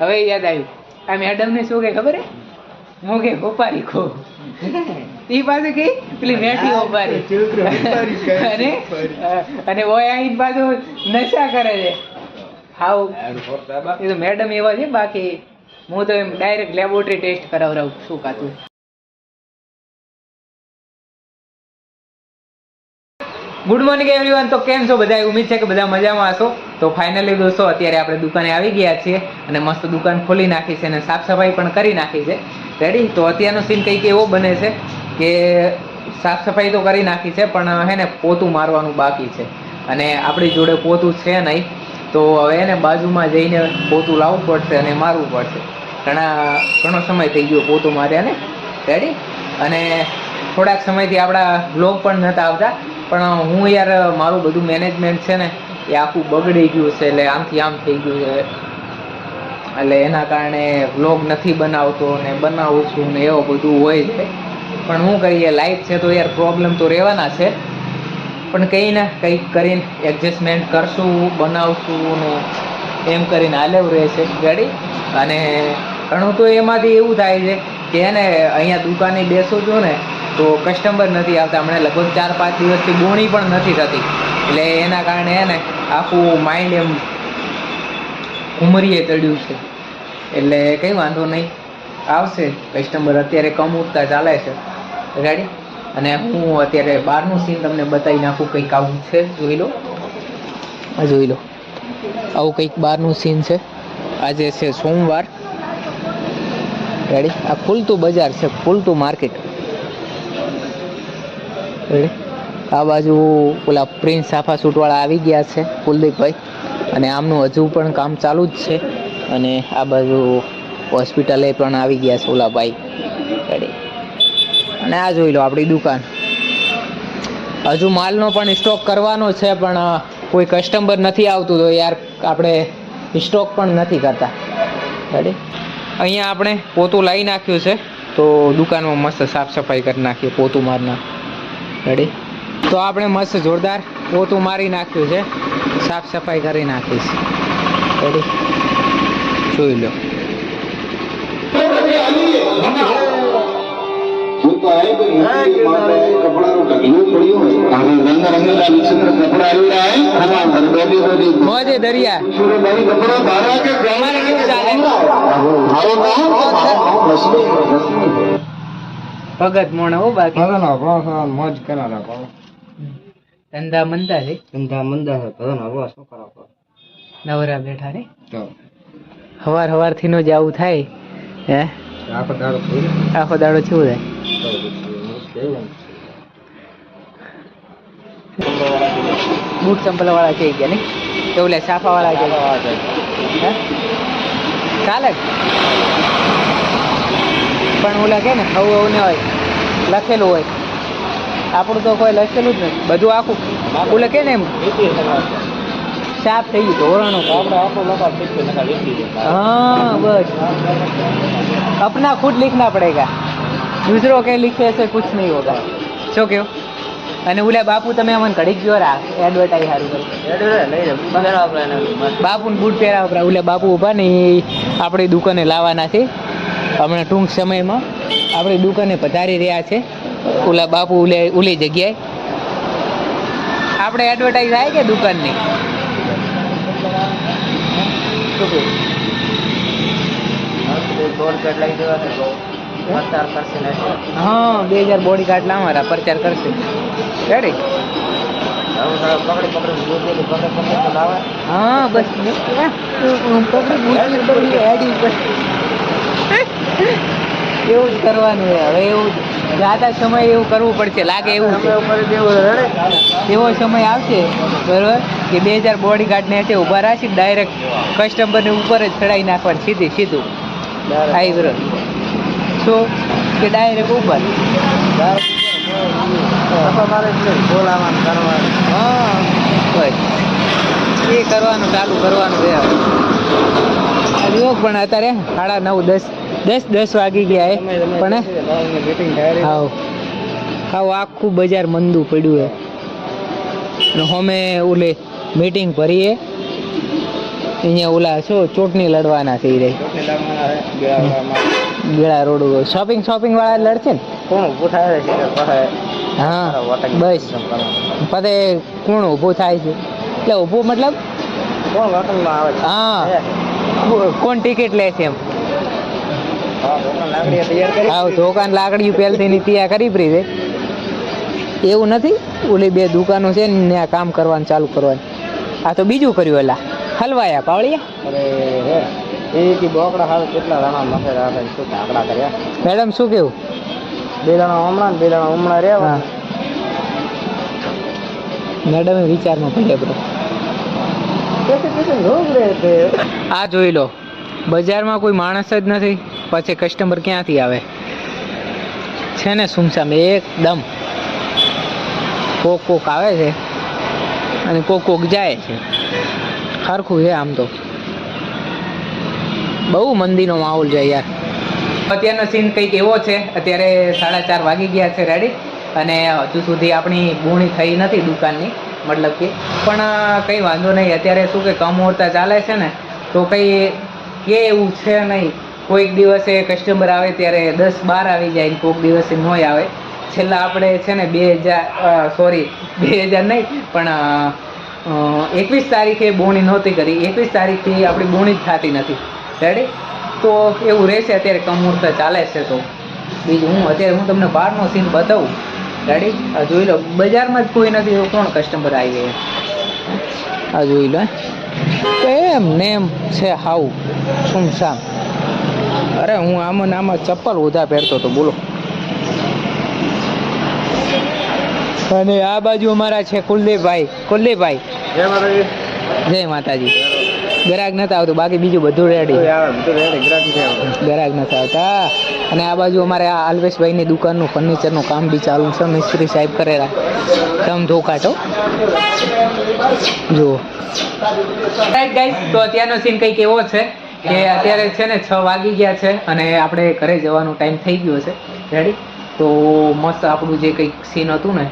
હવે યાદ આવ્યું. આ મેડમ ને શું કે ખબર હે? હું કે ઓપારી ખો. ઈ પાસે કે પેલી મેઠી ઓપારી અને અને ઓય આઈ બાજુ નશા કરે છે. હાવ એ તો મેડમ એવા છે બાકી હું તો એમ ડાયરેક્ટ લેબોરેટરી ટેસ્ટ કરાવરાવું શું કાતું ગુડ મોર્નિંગ એવરીવન તો કેમ છો? બધા ઉમીદ છે કે બધા મજામાં હશો? તો ફાઇનલી દોસ્તો, અત્યારે આપણે દુકાને આવી ગયા છીએ અને મસ્ત દુકાન ખોલી નાખી છે અને સાફ સફાઈ પણ કરી નાખી છે. રેડી તો અત્યારનો સીન કંઈક એવો બને છે કે સાફ સફાઈ તો કરી નાખી છે, પણ હે ને પોતું મારવાનું બાકી છે. અને આપણી જોડે પોતું છે નહીં. તો હવે એને બાજુમાં જઈને પોતું લાવવું પડશે અને મારવું પડશે. ઘણા, ઘણો સમય થઈ ગયો પોતું માર્યા ને. રેડી અને થોડાક સમયથી આપણા બ્લોગ પણ નહોતા આવતા. પણ હું યાર મારું બધું મેનેજમેન્ટ છે ને, એ આખું બગડી ગયું છે, એટલે આમથી આમ થઈ ગયું છે. એટલે એના કારણે વ્લોગ નથી બનાવતો ને બનાવું છું ને એવું બધું હોય છે. પણ હું કરીએ લાઈફ છે તો યાર પ્રોબ્લેમ તો રહેવાના છે. પણ કંઈ ને, કંઈક કરીને એડજસ્ટમેન્ટ કરશું, બનાવશું ને એમ કરીને હાલેવું રહે છે. ગાડી અને ઘણું તો એમાંથી એવું થાય છે કે, એને અહીંયા દુકાને બેસું છું ને તો કસ્ટમર નથી આવતા. હમણાં લગભગ ચાર, પાંચ દિવસથી બોણી પણ નથી થતી. એટલે એના કારણે એને આખું માઇન્ડ એમ ઉમરીએ ચડ્યું છે. એટલે કંઈ વાંધો નહીં. આવશે. કસ્ટમર અત્યારે કમ ઉઠતા ચાલે છે. રેડી અને હું અત્યારે બહારનું સીન તમને બતાવી નાખું કંઈક આવું છે. જોઈ લો. જોઈ લો. આવું કંઈક બહારનું સીન છે. આજે છે સોમવાર. રેડી આ ખુલતું બજાર છે. ખુલતું માર્કેટ આ બાજુ ઓલા પ્રિન્સ સાફા સૂટવાળા આવી ગયા છે, કુલદીપભાઈ. અને આમનું હજુ પણ કામ ચાલુ જ છે. અને આ બાજુ હોસ્પિટલે પણ આવી ગયા છે ઓલા ભાઈ રેડી અને આ જોઈ લો આપણી દુકાન. હજુ માલનો પણ સ્ટોક કરવાનો છે, પણ કોઈ કસ્ટમર નથી આવતું તો યાર આપણે સ્ટોક પણ નથી કરતા. રેડી અહીંયા આપણે પોતું લાવી નાખ્યું છે, તો દુકાનમાં મસ્ત સાફ સફાઈ કરી નાખીએ, પોતું મારના. રેડી તો આપણે મસ્ત જોરદાર પોતું મારી નાખ્યું છે. સાફ સફાઈ કરી નાખીશ. રેડી જોઈ લો. મોજે દરિયા. ભગત મોણે હો બાકી. ભગવાન અભા મોજ કરા રાખો. ધંધા મંદા છે? ધંધા મંદા છે ભગવાન અભા શું કરો નવરા બેઠા રે? તો. હવાર હવારથી નો જ આવું થાય હે? આખો દાડો આખો દાડો છે થાય? બૂટ ચંપલ વાળા છે ગયા ને? કે ઓલા સાફા વાળા છે? ચાલે. પણ ઓલા કે ને આવું એવું ને હોય લખેલું હોય. આપણું તો કોઈ લખેલું જ નથી. બધું આખું ઓલે કહે ને એમ. સાફ થઈ ગયું ધોરણું. હા બસ. અપના ખુદ લીખના પડેગા દૂસરો કે લીખે છે કુછ નહીં હોગા. શું કહ્યું અને ઓલા બાપુ તમે અમને ઘડીક ગયો રા એડવર્ટાઈઝ સારું બાપુ ને બૂટ પહેરાવ ઓલા બાપુ ઊભા ને આપણી દુકાને લાવવાના છે. હમણાં ટૂંક સમયમાં આપણી દુકાને પધારી રહ્યા છે ઓલા બાપુ ઉલે ઉલી જગ્યાએ આપણે એડવર્ટાઈઝ આવે કે દુકાનની હા બે હજાર બોડી ગાર્ડ લાવવાના પ્રચાર કરશે રેડી હા બસ પકડી પકડી એડી એવું જ કરવાનું છે. હવે એવું જાતા સમય એવું કરવું પડશે. લાગે એવું છે. એવો સમય આવશે. બરોબર? કે બે હજાર બોડી ગાર્ડ છે ઊભા રાખી ડાયરેક્ટ કસ્ટમરને ઉપર જ ચડાવી નાખવાનું સીધી સીધું. હાઈ બરોબર તો કે ડાયરેક્ટ ઉપર. એ કરવાનું ચાલુ કરવાનું છે. આ પણ અત્યારે સાડા નવ દસ. દસ દસ વાગી ગયા એ પણ હાવ હાવ આખું બજાર મંદું પડ્યું હે. અને અમે ઓલે મીટિંગ ભરીએ. અહીંયા ઓલા શું ચૂંટણી લડવાના થઈ રહી. ગેળા રોડ શોપિંગ શોપિંગ વાળા લડશે ને? કોણ ઊભું થાય છે? હા બસ. પતે કોણ ઊભું થાય છે? એટલે ઊભું મતલબ? કોણ આવે હા. કોણ ટિકિટ લે છે એમ? હા દુકાન લાકડીયું પહેલથી ની ત્યાં કરી પડી છે. એવું નથી? ઓલી બે દુકાનો છે ને ત્યાં કામ કરવાનું ચાલુ કરવાનું. આ તો બીજું કર્યું એલા. હલવાયા પાવળિયા? મેડમ શું કેવું? બે દાણા હમણાં બે દાણા હમણાં રહ્યા મેડમે વિચારમાં પડ્યા બધો આ જોઈ લો. બજારમાં કોઈ માણસ જ નથી. પછી કસ્ટમર ક્યાંથી આવે? છે ને સુમસામ, એકદમ. કોક કોક આવે છે અને કોક કોક જાય છે. સરખું છે આમ તો. બહુ મંદીનો માહોલ છે યાર. અત્યારનો સીન કંઈક એવો છે, અત્યારે સાડા ચાર વાગી ગયા છે રેડી અને હજુ સુધી આપણી બોણી થઈ નથી દુકાનની, મતલબ કે. પણ કંઈ વાંધો નહીં, અત્યારે શું કે કમોરતા ચાલે છે ને, તો કંઈ કે એવું છે નહીં. કોઈક દિવસે કસ્ટમર આવે ત્યારે દસ બાર આવી જાય ને કોઈક દિવસે નોય આવે. છેલ્લા આપણે છે ને બે હજાર સોરી બે હજાર નહીં, પણ એકવીસ તારીખે બોણી નહોતી કરી. એકવીસ તારીખથી આપણી બોણી જ થતી નથી. રેડી તો એવું રહેશે અત્યારે કમૂર્ત ચાલે છે તો. બીજું હું, અત્યારે હું તમને બહારનો સીન બતાવું. રેડી આ જોઈ લો, બજારમાં જ કોઈ નથી કોણ કસ્ટમર આવી ગયા? આ જોઈ લો. એમ નેમ છે હાવ. સુમસામ અરે હું આમાં ને આમાં ચપ્પલ ઉધા પહેરતો તો બોલો. અને આ બાજુ અમારા છે કુલદીપભાઈ. કુલદીપભાઈ. જય માતાજી. જય માતાજી. ગ્રાહક નતા આવતું બાકી બીજું બધું રેડી ગ્રાહક નથી આવતા. અને આ બાજુ અમારે આ અલ્પેશભાઈની દુકાનનું ફર્નિચરનું કામ બી ચાલુ છે મિસ્ત્રી સાહેબ કરેલા. તમ ધોકાટો જુઓ. તો અત્યારનો સીન કંઈક એવો છે. કે અત્યારે છે ને છ વાગી ગયા છે અને આપણે ઘરે જવાનો ટાઈમ થઈ ગયો છે. રેડી તો મસ્ત આપણું જે કંઈક સીન હતું ને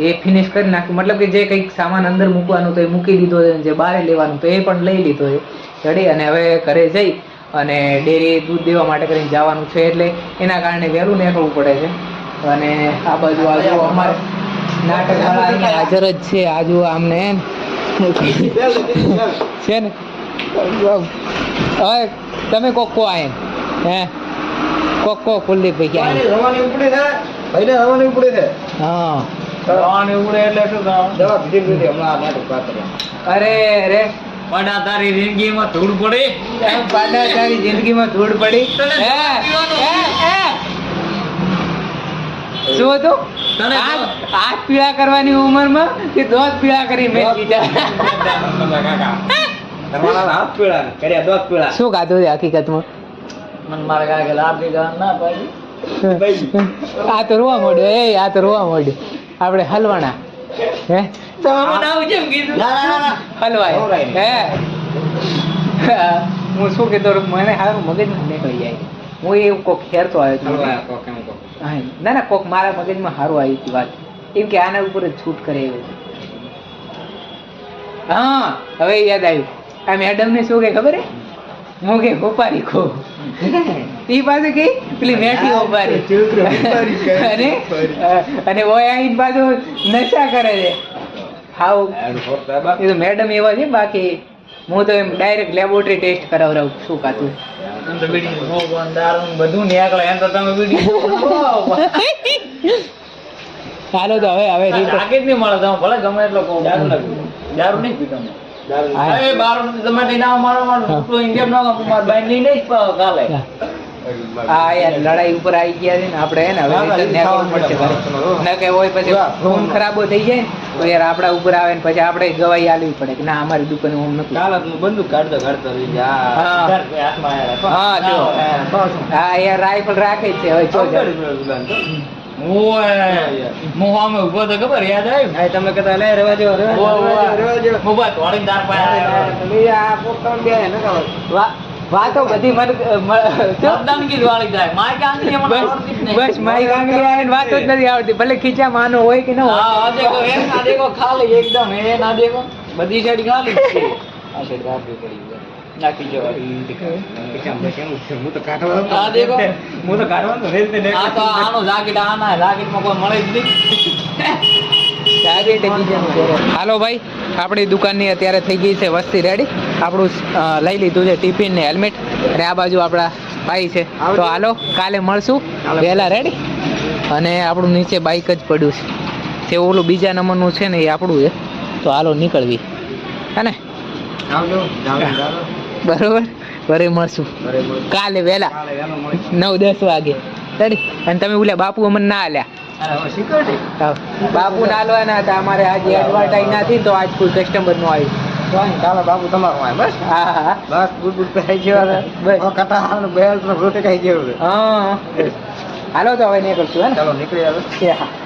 એ ફિનિશ કરી નાખ્યું. મતલબ કે જે કંઈક સામાન અંદર મૂકવાનું તો એ મૂકી દીધો છે જે બહાર લેવાનું તો એ પણ લઈ લીધો છે. રેડી અને હવે ઘરે જઈ અને ડેરી દૂધ દેવા માટે કરીને જવાનું છે એટલે એના કારણે વહેલું નીકળવું પડે છે. અને આ બાજુ આજુ અમારે નાટક હાજર જ છે આજુ આમને. છે ને? હવે તમે કોક કો આયન હે? કોક કો કુલદીપભાઈ ભાઈ આયન? રવાની ઉપડી છે. ભાઈને રવાની ઉપડી છે. હા. રવાની ઉપડે એટલે શું દવા પીધી પીધી હમણાં આ નાટક પાત્ર અરે અરે. પડા તારી જિંદગીમાં ધૂળ પડી? પાડા તારી જિંદગીમાં ધૂળ પડી? શું? હતું? તને હાથ પીળા કરવાની ઉંમરમાં કે દોત પીળા કરી મેં દીધા શું ખાધું છે હકીકતમાં? મને મારા કાકા કે લાભ દીધા ના પાડી આ તો રોવા મળ્યો એ આ તો રોવા મળ્યો આપણે હલવાના. હે? ના ના ના હલવાય. હે? હું શું કીધું? મને સારું મગજમાં નીકળી જાય. હું એવું કોક ખેરતો આવ્યો હતો. હા, ના ના કોક મારા મગજમાં સારું આવી હતી વાત. એમ કે આના ઉપર જ છૂટ કરે એવું. હા હવે યાદ આવ્યું. આ મેડમ ને શું કે ખબર હે? મોગે કે ખો. ઈ પાસે કે પેલી મેઠી ઉપાડી. અને અને ઓય આઈ પાછું નશા કરે છે. હાવ એ તો મેડમ એવા છે બાકી હું તો એમ ડાયરેક્ટ લેબોરેટરી ટેસ્ટ કરાવડાવું શું કાતું. બધું નીકળે એમ તો તમે ચાલો તો હવે હવે રીતે નહીં મળે તમે ભલે ગમે એટલો કહો દારૂ નથી દારૂ નહીં પીતો. અરે બારું તમે કઈ ના મારો મારો ઇન્ડિયન ના મારા? બાઈ લઈ જ કાલે. હા. યાર લડાઈ ઉપર આવી ગયા છે ને આપણે હે ને હવે ના, નીકળ- નીકળવું પડશે ન કે હોય પછી ખૂન ખરાબો થઈ જાય ને તો યાર આપણા ઉપર આવે ને પછી આપણે ગવાઈ આલવી પડે કે ના અમારી દુકાન હું નથી. કાલે બંદૂક કાઢતો કાઢતો હા. હા, જો. હા, તો યાર રાઇફલ રાખે છે હવે જો પર દુકાન તો. ખબર યાદ આવ્યું હા, તમે કહેતા લે રેવા દો રેવા તાર વા- વાતો બધી મને જો. વાળી જાય. માય કે આંગળી મને બસ આવડતી જ નહીં. બસ મારી આંગળી આવે વાતો જ નથી આવડતી ભલે ખીચા માનો હોય કે ન હોય હા, દેખો, એ ના દેખો ખાલી એકદમ એ ના દેખો બધી સાઈડ ખાલી છે આ સાઈડ કાપવી પડી નાખી જવા. હું તો કાઢવા આ દેખો. હું તો કાઢવાનું રેલ ને આ તો આનો જાકેટ આના જાકેટમાં કોઈ મળે જ નહીં. જાકેટ બીજાનું પહેરે. હાલો ભાઈ આપણી દુકાનની અત્યારે થઈ ગઈ છે વસ્તી રેડી. આપણું લઈ લીધું છે ટિફિન ને હેલ્મેટ. અને આ બાજુ આપણા ભાઈ છે. તો હાલો કાલે મળશું. વહેલા રેડી. અને આપણું નીચે બાઇક જ પડ્યું છે. જે ઓલું બીજા નંબરનું છે ને એ આપણું છે. તો હાલો નીકળવી. હે ને? આવજો બરોબર? ઘરે મળશું. કાલે વહેલા. નવ દસ વાગે. તડી અને તમે બોલ્યા બાપુ અમને ના આલ્યા. બાપુ ના આલવાના હતા. અમારે આજે એડવર્ટાઈઝ નથી તો આજ કોઈ કસ્ટમર નો આવ્યું. ચાલો બાપુ તમારું હોય બસ? હા હા બસ પહેરાઈ ગયો બસ. ને ને રોટી ખાઈ ગયું હા. હાલો તો હવે નીકળશું હે ચાલો નીકળી આવે. હા.